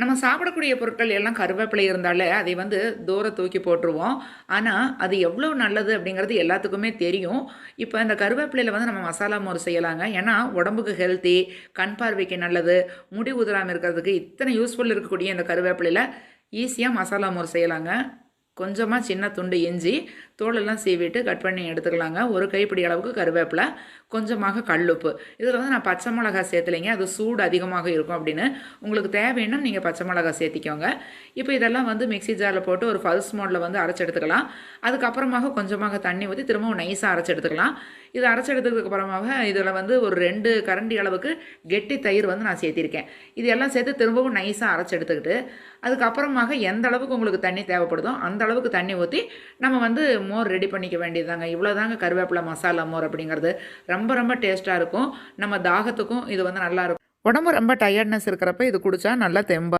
நம்ம சாப்பிடக்கூடிய பொருட்கள் எல்லாம் கருவேப்பிலை இருந்தாலே அதை வந்து தூர தூக்கி போட்டுருவோம். ஆனால் அது எவ்வளோ நல்லது அப்படிங்கிறது எல்லாத்துக்குமே தெரியும். இப்போ இந்த கருவேப்பிலையில் வந்து நம்ம மசாலா மோர் செய்யலாங்க. ஏன்னா உடம்புக்கு ஹெல்த்தி கண் பார்வைக்கு நல்லது முடி உதிராமல் இருக்கிறதுக்கு இத்தனை யூஸ்ஃபுல் இருக்கக்கூடிய இந்த கருவேப்பிலையில் ஈஸியாக மசாலா மோர் செய்யலாங்க. கொஞ்சமாக சின்ன துண்டு இஞ்சி தோலெல்லாம் சீவிட்டு கட் பண்ணி எடுத்துக்கலாங்க. ஒரு கைப்பிடி அளவுக்கு கருவேப்பிலை கொஞ்சமாக கல்லுப்பு. இதில் வந்து நான் பச்சை மிளகா சேர்த்துலைங்க. அது சூடு அதிகமாக இருக்கும் அப்படின்னு உங்களுக்கு தேவைன்னா நீங்கள் பச்சை மிளகா சேர்த்திக்கோங்க. இப்போ இதெல்லாம் வந்து மிக்ஸி ஜாரில் போட்டு ஒரு பல்ஸ் மோடில் வந்து அரைச்சி எடுத்துக்கலாம். அதுக்கப்புறமாக கொஞ்சமாக தண்ணி ஊற்றி திரும்பவும் நைஸாக அரைச்சி எடுத்துக்கலாம். இது அரைச்சி எடுத்ததுக்கு அப்புறமாக இதில் வந்து ஒரு ரெண்டு கரண்டி அளவுக்கு கெட்டி தயிர் வந்து நான் சேர்த்திருக்கேன். இது எல்லாம் சேர்த்து திரும்பவும் நைஸாக அரைச்சி எடுத்துக்கிட்டு அதுக்கப்புறமாக எந்த அளவுக்கு உங்களுக்கு தண்ணி தேவைப்படுதோ அந்த அளவுக்கு தண்ணி ஊற்றி நம்ம வந்து மோர் ரெடி பண்ணிக்க வேண்டியதுதாங்க. இவ்வளோதாங்க கருவேப்பிலை மசாலா மோர் அப்படிங்கிறது. ரொம்ப ரொம்ப டேஸ்ட்டாக இருக்கும். நம்ம தாகத்துக்கும் இது வந்து நல்லாயிருக்கும் உடம்பு ரொம்ப டயர்ட்னஸ் இருக்கிறப்ப இது குடித்தா நல்லா தெம்பா